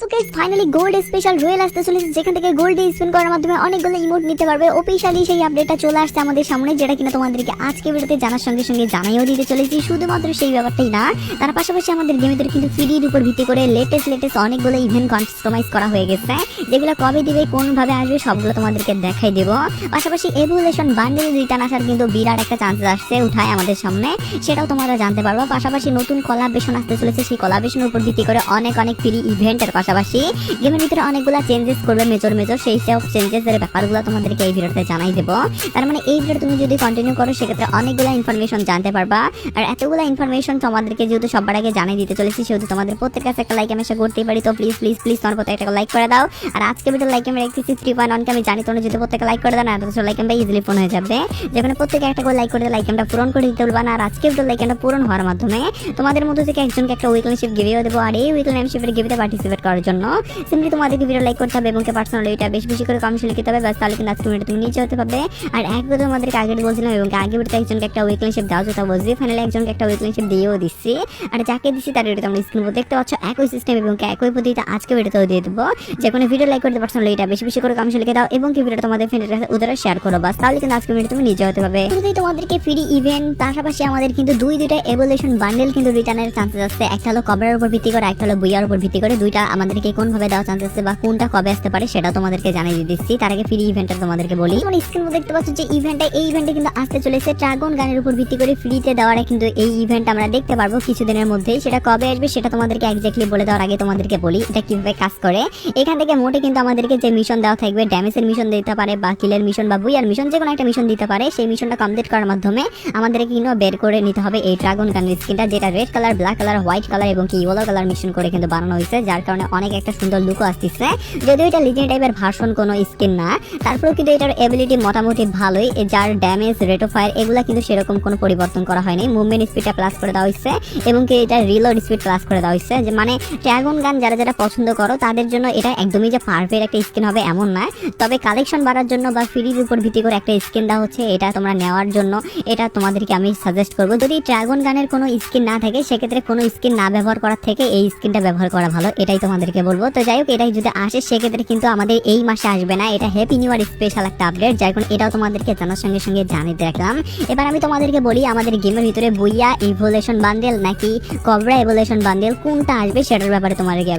তো guys finally gold special royal আসতে চলেছে যেখান থেকে গোল্ড স্পিন করার মাধ্যমে অনেকগুলো ইমোট নিতে পারবে। অফিশিয়ালি সেই আপডেটটা চলে আসছে আমাদের সামনে, যেটা কিনা তোমাদেরকে আজকে ভিডিওতে জানার সঙ্গে সঙ্গে জানাইও দিতে চলেছি। শুধুমাত্র সেই ব্যাপারটাই না, তার পাশাপাশি আমাদের কিন্তু উপর ভিত্তি করে লেটেস্ট লেটেস্ট অনেকগুলো ইভেন্ট কাস্টমাইজ করা হয়ে গেছে। যেগুলো কবে দিবে কোন ভাবে আসবে, সবগুলো তোমাদেরকে দেখাই দেব। পাশাপাশি এভুলেশন বান্ডেল রিটার্ন আসার কিন্তু বিরাট একটা চান্সেস আসছে উঠায় আমাদের সামনে, সেটাও তোমরা জানতে পারবে। পাশাপাশি নতুন কলাবেশন আসতে চলেছে, সেই কলাবেশনের উপর ভিত্তি করে অনেক অনেক ফ্রি ইভেন্টের পাশাপাশি গেমের ভিতরে অনেকগুলো চেঞ্জেস করবে মেজর মেজর সেই সব চেঞ্জেসের ব্যাপারগুলো তোমাদেরকে এই ভিডিওতে জানাই দেবো। তার মানে এই ভিডিও তুমি যদি কন্টিনিউ করো, সেক্ষেত্রে অনেকগুলো ইনফরমেশন জানতে পারবা। আর এতগুলো ইনফরমেশন তোমাদেরকে যেহেতু সবার আগে জানিয়ে দিতে চলেছি, সেহেতু তোমাদের প্রত্যেক কাছে একটা লাইক আমি আশা করতেই পারি। তো প্লিজ প্লিজ প্লিজ তোমার প্রত্যেক একটা লাইক করে দাও। আর আজকে ভিডিও লাইক আমি রেখেছি থ্রি পয়েন্ট ওয়ানকে আমি জানি তোমরা যদি প্রত্যেকে লাইক করে দাও না তো লাইক আমরা ইজিলি ফোন হয়ে যাবে। যেখানে প্রত্যেকে একটা করে লাইক করে লাইক আমরা পূরণ করে দিতে বলবা আর আজকে ভিডিও লাইক আমরা পূরণ হওয়ার মাধ্যমে তোমাদের মধ্যে থেকে একজনকে একটা উইকলিশিপ গিভেও দেবো। আর এই উইকলিশিপের গিভেতে পার্টিসিপেট করার জন্য। সিম্পলি তোমাদেরকে ভিডিও লাইক করতে হবে এবং পার্সোনালি এটা বেশি বেশি করে কমেন্ট লিখতে হবে। ব্যাস তাহলে কিন্তু আজকে ভিডিও তুমি নিচে হতে পারবে। আর এক কথা তোমাদেরকে আগে বলছিলাম এবং আগে ভিডিওতে একজনকে একটা উইকলিশিপ দাও যেটা বলছি। ফাইনালি একজনকে একটা উইকলিশিপ দিয়েও দিচ্ছি। আর যাকে দিচ্ছি তার ভিডিও তোমরা স্ক্রিন দেখতে পাচ্ছ। একই সিস্টেম এবং একই পদ্ধতিতে আজকে ভিডিওতেও দিয়ে দেবো। যে কোনো ভিডিও লাইক করতে পার্সোনালি এটা বেশি বেশি করে কমেন্ট লিখে দাও এবং কি ভিডিও তোমাদের ফ্রেন্ডের কাছে ওদের শেয়ার করো। বাস তাহলে কিন্তু আজকে ভিডিও তুমি নিজে হতে পারবে। তোমাদেরকে ফ্রি ইভেন্ট পাশাপাশি আমাদের কিন্তু দুই, দুইটা এভলিউশন বান্ডেল কিন্তু রিটার্নের চান্সেস আছে। একটা হলো কভারের উপর ভিত্তি করে, একটা হলো বুইয়ার উপর ভিত্তি করে। দুইটা আমাদেরকে কোন ভাবে দেওয়া চান্স আছে বা কোনটা কবে আসতে পারে সেটা তোমাদেরকে জানিয়ে দিচ্ছি। তার আগে ফ্রি ইভেন্টটা তোমাদেরকে বলি। তোমরা স্ক্রিন দেখতে পাচ্ছ যে ইভেন্টটা এই ইভেন্টে কিন্তু আসতে চলেছে ড্রাগন গানের উপর ভিত্তি করে ফ্রিতে দেওয়ার কিন্তু এই ইভেন্ট আমরা দেখতে পারব কিছুদিনের মধ্যেই। সেটা কবে আসবে সেটা তোমাদেরকে একজাক্টলি বলে দেওয়ার আগে তোমাদেরকে বলি এটা কীভাবে কাজ করে। এখান থেকে মোটে কিন্তু আমাদেরকে যে মিশন দেওয়া থাকবে ড্যামেজের মিশন দিতে পারে বা কিলের মিশন বা বুইয়ার মিশন যে কোনো একটা মিশন দিতে পারে। সেই মিশনটা কমপ্লিট করার মাধ্যমে আমাদেরকে কিন্তু বের করে নিতে হবে এই ড্রাগন গানের স্কিনটা যেটা red colour black colour white colour এবং কি ইয়েলো কালার মিশন করে কিন্তু বানানো হয়েছে, যার কারণে অনেক একটা সুন্দর লুকও আসতেছে। যদিও এটা লিজেন্ড টাইপের ভার্সন কোনো স্কিন না, তারপরেও কিন্তু এটার এবিলিটি মোটামুটি ভালোই। যার ড্যামেজ রেট অফ ফায়ার এগুলো কিন্তু সেরকম কোনো পরিবর্তন করা হয়নি। মুভমেন্ট স্পিডটা প্লাস করে দেওয়া হয়েছে এবং কি এটা রিলোড স্পিড প্লাস করে দেওয়া হয়েছে। যে মানে ড্রাগন গান যারা যারা পছন্দ করো, তাদের জন্য এটা একদমই যে পারফেক্ট একটা স্কিন হবে এমন না। তবে কালেকশন বাড়ার জন্য বা ফ্রির উপর ভিত্তি করে একটা স্কিন দেওয়া হচ্ছে, এটা তোমরা নেওয়ার জন্য এটা তোমাদেরকে আমি সাজেস্ট করব। যদি ড্রাগন গানের কোনো স্কিন না থাকে, সেক্ষেত্রে কোনো স্কিন না ব্যবহার করার থেকে এই স্কিনটা ব্যবহার করা ভালো, এটাই তোমাদেরকে বলব। তো যাই হোক, এটাই যদি আসে, সেক্ষেত্রে কিন্তু আমাদের এই মাসে আসবে না। এটা হ্যাপি নিউ ইয়ার স্পেশাল একটা আপডেট যার কারণে এটাও তোমাদেরকে জানার সঙ্গে সঙ্গে জানিয়ে রাখলাম এবার আমি তোমাদেরকে বলি, আমাদের গেমের ভিতরে বইয়া ইভোলেশন বান্ডেল নাকি কবরা ইভোলেশন বান্ডেল কোনটা আসবে সেটার ব্যাপারে তোমাদেরকে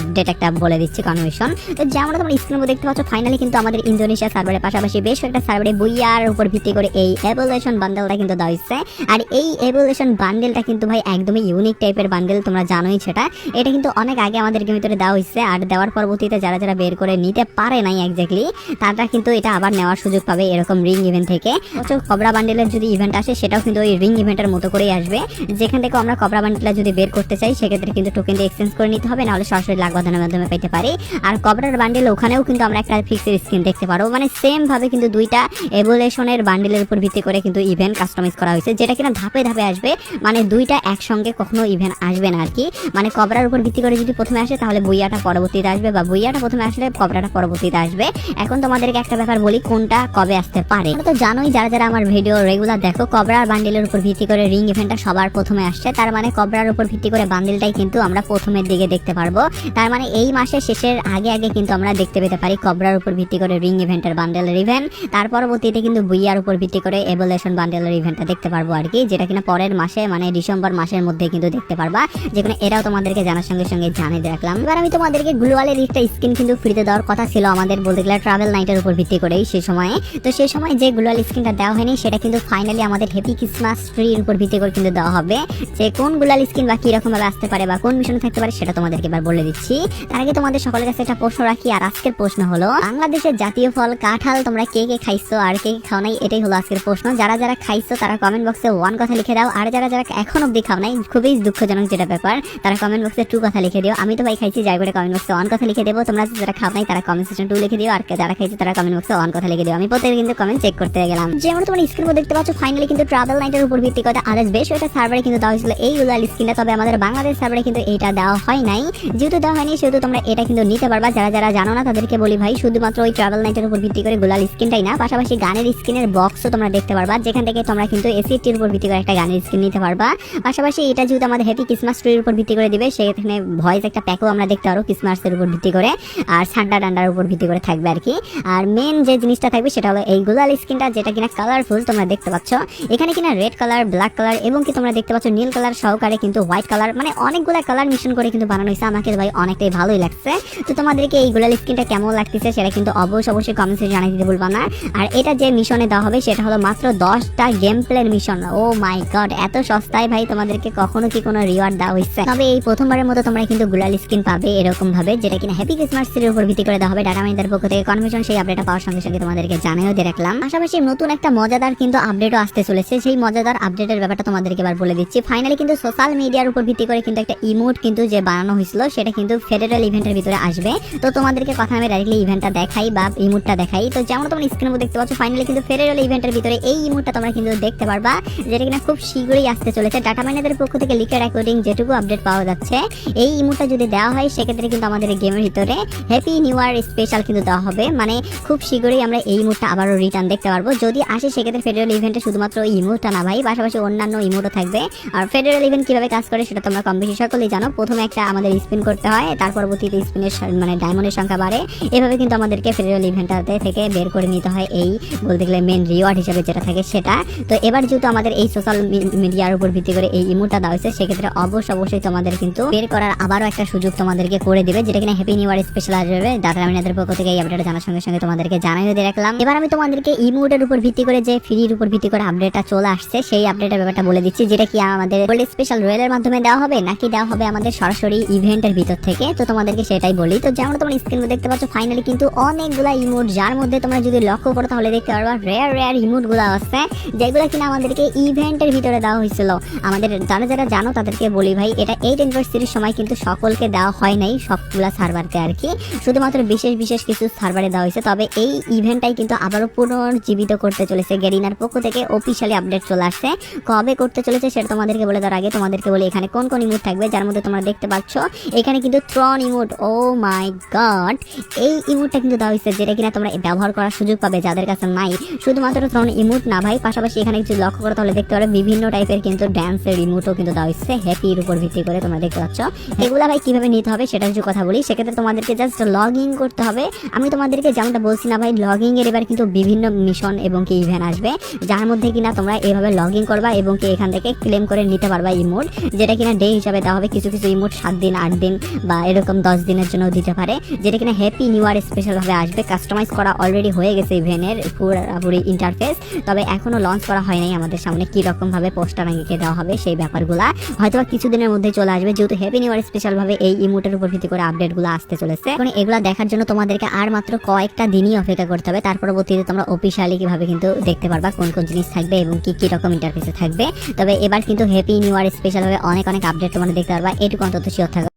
আপডেট একটা বলে দিচ্ছি কনভেশন তো যেমন তোমরা স্ক্রিনে দেখতে পাচ্ছ ফাইনালি কিন্তু আমাদের ইন্দোনেশিয়া সার্ভারের পাশাপাশি বেশ কয়েকটা সার্ভারে বইয়ার উপর ভিত্তি করে এই এভোলেশন বান্ডেলটা কিন্তু দেওয়া হচ্ছে আর এই এভোলেশন বান্ডেলটা কিন্তু ভাই, একদমই ইউনিক টাইপের বান্ডেল তোমরা জানোই সেটা। এটা কিন্তু অনেক আগে আমাদের গেমের ভিতরে দেওয়া হয়েছে। আর দেওয়ার পরবর্তীতে যারা যারা বের করে নিতে পারে নাই একজাক্টলি তারা কিন্তু এটা আবার নেওয়ার সুযোগ পাবে এরকম রিং ইভেন্ট থেকে। অথচ কবরা বান্ডেলের যদি ইভেন্ট আসে, সেটাও কিন্তু ওই রিং ইভেন্টের মতো করেই আসবে। যেখান থেকে আমরা কবরা বান্ডেলটা যদি বের করতে চাই, সেক্ষেত্রে কিন্তু টোকেন দিয়ে এক্সচেঞ্জ করে নিতে হবে, নাহলে সরাসরি লাখ বাঁধানোর মাধ্যমে পেতে পারি। আর কবরার বান্ডেল ওখানেও কিন্তু আমরা একটা ফিক্সের স্ক্রিন দেখতে পারব। মানে সেম ভাবে কিন্তু দুইটা এভোলেশনের বান্ডেলের উপর ভিত্তি করে কিন্তু ইভেন্ট কাস্টমাইজ করা হয়েছে, যেটা কিনা ধাপে ধাপে আসবে। মানে দুইটা একসঙ্গে কখনো ইভেন্ট আসবে না আর কি। মানে কবরার উপর ভিত্তি করে যদি প্রথমে আসে, তাহলে বইয়াটা পরবর্তীতে আসবে বা বইয়াটা প্রথমে আসলে কবরাটা পরবর্তীতে আসবে। এখন তোমাদেরকে একটা ব্যাপার বলি, কোনটা কবে আসতে পারে? তো জানোই, যারা যারা আমার ভিডিও রেগুলার দেখো কবরার বান্ডেলের উপর ভিত্তি করে রিং ইভেন্টটা সবার প্রথমে আসছে। তার মানে কবরার উপর ভিত্তি করে বান্ডেলটাই কিন্তু আমরা প্রথমের দিকে দেখতে পারব। তার মানে এই মাসের শেষের আগে আগে কিন্তু আমরা দেখতে পেতে পারি কবরার উপর ভিত্তি করে রিং ইভেন্টের বান্ডেলের ইভেন্ট তার পরবর্তীতে কিন্তু বুইয়ার উপর ভিত্তি করে এভোলেশন বান্ডেলের ইভেন্টটা দেখতে পারব আর কি, যেটা কিনা পরের মাসে মানে ডিসেম্বর মাসের মধ্যে কিন্তু দেখতে পারবা। যেখানে এরাও তোমাদেরকে জানার সঙ্গে সঙ্গে জানিয়ে রাখলাম। এবার আমি তোমাদেরকে গ্লোয়ালের একটা স্কিন কিন্তু ফ্রিতে দেওয়ার কথা ছিল আমাদের বলতে গেলে ট্রাভেল নাইটের উপর ভিত্তি করেই সেই সময়ে। তো সেই সময় যে গ্লোয়াল স্কিনটা দেওয়া হয়নি, সেটা কিন্তু ফাইনালি আমাদের হ্যাপি ক্রিসমাস ট্রির উপর ভিত্তি করে কিন্তু দেওয়া হবে। যে কোন গ্লোয়াল স্কিন বা কীরকম ভাবে আসতে পারে বা কোন মিশনে থাকতে পারে, সেটা তোমাদেরকে এবার বলে দিচ্ছি। তার আগে তোমাদের সকলের কাছে একটা প্রশ্ন রাখি, আর আজকের প্রশ্ন হলো, বাংলাদেশের জাতীয় ফল, কাঁঠাল তোমরা কে কে খাইছো আর কে খাও নাই? এটাই হলো আজকের প্রশ্ন। যারা যারা খাইছো, তারা কমেন্ট বক্সে ওয়ান কথা লিখে দাও, আর যারা যারা এখন অব্দি খাও নাই, খুবই দুঃখজনক যেটা ব্যাপার, তারা কমেন্ট বক্সে টু কথা লিখে দিও। আমি তো ভাই খাইছি যাই করে কমেন্ট বক্সে ওয়ান কথা লিখে দেবো। তোমরা যারা খাও নাই, তারা কমেন্ট সেকশন টু লিখে দিও। আর যারা খাইছে তারা কমেন্ট বক্সে ওয়ান কথা লিখে দিও। আমি প্রত্যেক কিন্তু কমেন্ট চেক করতে গেলাম। যেমন তোমার স্ক্রিন দেখতে পাচ্ছ ফাইনালি কিন্তু ট্রাভেল নাইটের উপর ভিত্তি করে আদার্স বেশ একটা সার্ভারে কিন্তু দেওয়া হয়েছিল এই গুলাল স্ক্রিনটা তবে আমাদের বাংলাদেশ সার্ভারে কিন্তু এটা দেওয়া হয় নাই। যেহেতু দেওয়া হয়নি, সেহেতু তোমরা এটা কিন্তু নিতে পারবা। যারা যারা জানো না, তাদেরকে বলি ভাই, শুধুমাত্র ওই ট্রাভেল নাইটের উপর ভিত্তি করে গুলাল স্ক্রিনটাই না। পাশাপাশি গানের স্ক্রিনের বক্সও তোমরা দেখতে পারবা। যেখান থেকে তোমরা কিন্তু এসিটির উপর ভিত্তি করে একটা গানের স্ক্রিন নিতে পারবা। পাশাপাশি এটা যেহেতু আমাদের হ্যাপি ক্রিসমাস ট্রির উপর ভিত্তি করে দিবে, সেখানে ভয়েস একটা প্যাকও আমরা তোমরা দেখতে পারো ক্রিসমাসের উপর ভিত্তি করে আর সান্ডা ডান্ডার উপর ভিত্তি করে থাকবে আর কি। আর মেন যে জিনিসটা থাকবে সেটা হলো এই গোলাল স্কিনটা যেটা কিনা কালারফুল তোমরা দেখতে পাচ্ছ। এখানে কিনা রেড কালার ব্ল্যাক কালার এবং কি তোমরা দেখতে পাচ্ছ নীল কালার সহকারে কিন্তু হোয়াইট কালার মানে অনেকগুলা কালার মিশন করে কিন্তু বানানো হয়েছে। আমাকে ভাই অনেকটাই ভালোই লাগছে। তো তোমাদেরকে এই গোলাল স্কিনটা কেমন লাগতেছে সেটা কিন্তু অবশ্যই অবশ্যই কমেন্টসে জানিয়ে দিতে ভুলবা না। আর এটা যে মিশনে দেওয়া হবে সেটা হলো মাত্র দশটা গেম প্লের মিশন ও মাই গড এত সস্তায় ভাই তোমাদেরকে কখনো কি কোনো রিওয়ার্ড দেওয়া হয়েছে? তবে এই প্রথমবারের মতো তোমরা কিন্তু গুলাল স্কিন পাবে এরকম ভাবে, যেটা কিনা হ্যাপি ক্রিসমাস এর উপর ভিত্তি করে দেওয়া হবে ডাটা মাইন্ডার পক্ষ থেকে। কনফিউশন সেই আপডেটটা পাওয়ার সঙ্গে সঙ্গে তোমাদেরকে জানিয়েও দিয়ে রাখলাম। পাশাপাশি নতুন একটা মজাদার কিন্তু আপডেটও আসতে চলেছে। সেই মজাদার আপডেটের ব্যাপারটা তোমাদেরকে এবার বলে দিচ্ছি। ফাইনালি কিন্তু সোশ্যাল মিডিয়ার উপর ভিত্তি করে কিন্তু একটা ইমোট কিন্তু যে বানানো হয়েছিল, সেটা কিন্তু ফেডারেল ইভেন্টের ভিতরে আসবে। তো তোমাদেরকে কথা আমি ডাইরেক্টলি ইভেন্টটা দেখাই বা ইমোটটা দেখাই। তো যেমন তোমরা স্ক্রিনের মধ্যে দেখতে পাচ্ছ ফাইনালি কিন্তু ফেডারেল ইভেন্টের ভিতরে এই ইমোটটা তোমরা কিন্তু দেখতে পারবা, যেটা কিনা খুব শীঘ্রই আসতে চলেছে। ডাটা মাইনাদের পক্ষ থেকে লিকের অ্যাকর্ডিং যেটুকু আপডেট পাওয়া যাচ্ছে, এই ইমোটটা যদি দেওয়া হয় সেক্ষেত্রে কিন্তু আমাদের গেমের ভিতরে হ্যাপি নিউ ইয়ার স্পেশাল কিন্তু দেওয়া হবে। মানে খুব শীঘ্রই আমরা এই ইমোটটা আবারও রিটার্ন দেখতে পারব। যদি আসে, সেক্ষেত্রে ফেডারেল ইভেন্টে শুধুমাত্র এই ইমোটটা না ভাই, পাশাপাশি অন্যান্য ইমোটও থাকবে। আর ফেডারেল ইভেন্ট কীভাবে কাজ করে, সেটা তোমরা কম বেশি সকলেই জানো। প্রথমে একটা আমাদের স্পিন করতে হয় তার পরবর্তীতে স্পিনের মানে ডায়মন্ডের সংখ্যা বাড়ে। এভাবে কিন্তু আমাদেরকে ফেডারেল ইভেন্টটাতে থেকে বের করে নিতে হয় এই বলতে গেলে মেন রিওয়ার্ড হিসেবে যেটা থাকে সেটা। তো এবার যেহেতু আমাদের এই সোশ্যাল মিডিয়ার উপর ভিত্তি করে এই ইমোটটা দেওয়া হয়েছে, সেক্ষেত্রে অবশ্যই অবশ্যই তোমাদের কিন্তু বের করার আবারও একটা সুযোগ তোমাদেরকে করে দিবে, যেটা কিনা হ্যাপি নিউ ইয়ার স্পেশাল আসবে। ডাটা মিনাদের পক্ষ থেকে এই আপডেট জানার সঙ্গে সঙ্গে তোমাদেরকে জানাইও দিয়ে রাখলাম এবার আমি তোমাদেরকে ইমোটের উপর ভিত্তি করে যে ফ্রির উপর ভিত্তি করে আপডেটটা চলে আসছে, সেই আপডেটের ব্যাপারটা বলে দিচ্ছি, যেটা কি আমাদের গোল্ড স্পেশাল রয়েলের মাধ্যমে দেওয়া হবে, নাকি দেওয়া হবে আমাদের সরাসরি ইভেন্টের ভিতর থেকে? তো তোমাদেরকে সেটাই বলি। তো যেমন তোমরা স্ক্রিনে দেখতে পাচ্ছ ফাইনালি কিন্তু অনেকগুলা ইমোট যার মধ্যে তোমরা যদি লক্ষ্য করো, তাহলে দেখতে পারবা রেয়ার রেয়ার ইমোটগুলো আছে যেগুলো কিনা আমাদেরকে ইভেন্টের ভিতরে দেওয়া হয়েছিল। আমাদের যারা যারা জানো, তাদেরকে বলি ভাই, এটা এইট অ্যানিভার্সারির সময় কিন্তু সকলকে দেওয়া হয় নাই, সবগুলা সার্ভারকে আর কি শুধুমাত্র বিশেষ বিশেষ কিছু সার্ভারে দেওয়া হয়েছে। তবে এই ইভেন্টটাই কিন্তু আবারও পুনর্জীবিত করতে চলেছে। গেরিনার পক্ষ থেকে অফিসিয়ালি আপডেট চলে আসছে। কবে করতে চলেছে সেটা তোমাদেরকে বলে দেওয়ার আগে তোমাদেরকে বলি, এখানে কোন কোন ইমোট থাকবে, যার মধ্যে তোমরা দেখতে পাচ্ছ, এখানে কিন্তু throne emote oh my god এই ইমোটটা কিন্তু দেওয়া হয়েছে যেটা কিনা তোমরা ব্যবহার করার সুযোগ পাবে যাদের কাছে নাই। শুধুমাত্র থ্রন ইমোট না ভাই, পাশাপাশি এখানে কিছু লক্ষ্য করো, তাহলে দেখতে পারো বিভিন্ন টাইপের কিন্তু ড্যান্সের ইমোটও কিন্তু দেওয়া হয়েছে। হ্যাপির উপর ভিত্তি করে তোমরা দেখতে পাচ্ছ। এগুলা ভাই কীভাবে নিতে হবে সেটা কিছু কথা বলি। সেক্ষেত্রে তোমাদেরকে জাস্ট লগ ইন করতে হবে। আমি তোমাদেরকে যেমনটা বলছি না ভাই লগ ইন এর এবার কিন্তু বিভিন্ন মিশন এবং কি ইভেন্ট আসবে, যার মধ্যে কিনা তোমরা এভাবে লগ ইন করবা এবং কি এখান থেকে ক্লেম করে নিতে পারবা ইমোট যেটা কিনা ডে হিসাবে দেওয়া হবে, কিছু কিছু ইমোট সাত দিন, আট দিন বা এরকম দশ দিনের জন্য দিতে পারে। যেটা কিনা হ্যাপি নিউ ইয়ার স্পেশাল ভাবে আসবে কাস্টমাইজ করা অলরেডি হয়ে গেছে ইভেন্টের পুরোপুরি ইন্টারফেস তবে এখনও লঞ্চ করা হয় নাই আমাদের সামনে, কি রকম ভাবে পোস্টার আঙ্গিকে দেওয়া হবে সেই ব্যাপারগুলা। হয়তো কিছুদিনের মধ্যে চলে আসবে, যেহেতু হ্যাপি নিউ ইয়ার স্পেশাল ভাবে এই ইমোটের উপর ভিত্তি করে আপডেটগুলো আসতে চলেছে। এখন এগুলো দেখার জন্য তোমাদেরকে আর মাত্র কয়েকটা দিনই অপেক্ষা করতে হবে। তার পরবর্তীতে তোমরা অফিসিয়ালি কীভাবে কিন্তু দেখতে পারবা কোন কোন জিনিস থাকবে এবং কি কি রকম ইন্টারফেসে থাকবে। তবে এবার কিন্তু হ্যাপি নিউ ইয়ার স্পেশাল ভাবে অনেক অনেক আপডেট তোমরা দেখতে পারবা। এটুকু অন্তত শিওর থাকবে